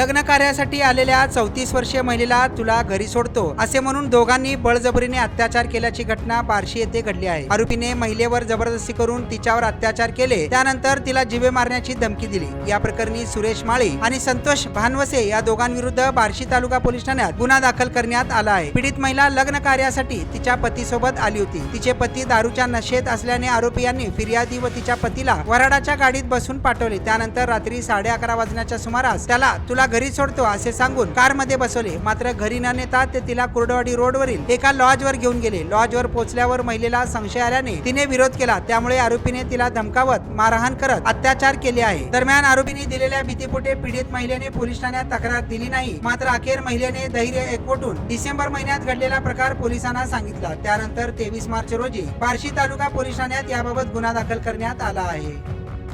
लग्न कार्यासाठी आलेल्या चौतीस वर्षीय महिलेला तुला घरी सोडतो असे म्हणून दोघांनी बळजबरीने अत्याचार केल्याची घटना बार्शी येथे घडली आहे. आरोपीने महिलेवर जबरदस्ती करून तिच्यावर अत्याचार केले त्यानंतर तिला जिवे मारण्याची धमकी दिली. या प्रकरणी सुरेश माळी आणि संतोष भानवसे या दोघांविरुद्ध बार्शी तालुका पोलीस ठाण्यात गुन्हा दाखल करण्यात आला आहे. पीडित महिला लग्न कार्यासाठी तिच्या पतीसोबत आली होती. तिचे पती दारूच्या नशेत असल्याने आरोपी यांनी फिर्यादी व तिच्या पतीला वराडाच्या गाडीत बसून पाठवले. त्यानंतर रात्री साडे अकरा वाजण्याच्या सुमारास त्याला तुला घरी सोडतो असे सांगून कारमध्ये बसवले. मात्र घरी न नेता ते तिला कुर्डवाडी रोडवरील एका लॉजवर घेऊन गेले. लॉजवर पोहोचल्यावर महिलेला संशय आल्याने तिने विरोध केला. त्यामुळे आरोपीने तिला धमकावत मारहाण करत अत्याचार केले आहे. दरम्यान आरोपीने दिलेल्या भीतीपोटे पीडित महिलेने पोलीस ठाण्यात तक्रार दिली नाही. मात्र अखेर महिलेने धैर्य एकवटून डिसेंबर महिन्यात घडलेला प्रकार पोलिसांना सांगितला. त्यानंतर तेवीस मार्च रोजी बार्शी तालुका पोलीस ठाण्यात याबाबत गुन्हा दाखल करण्यात आला आहे.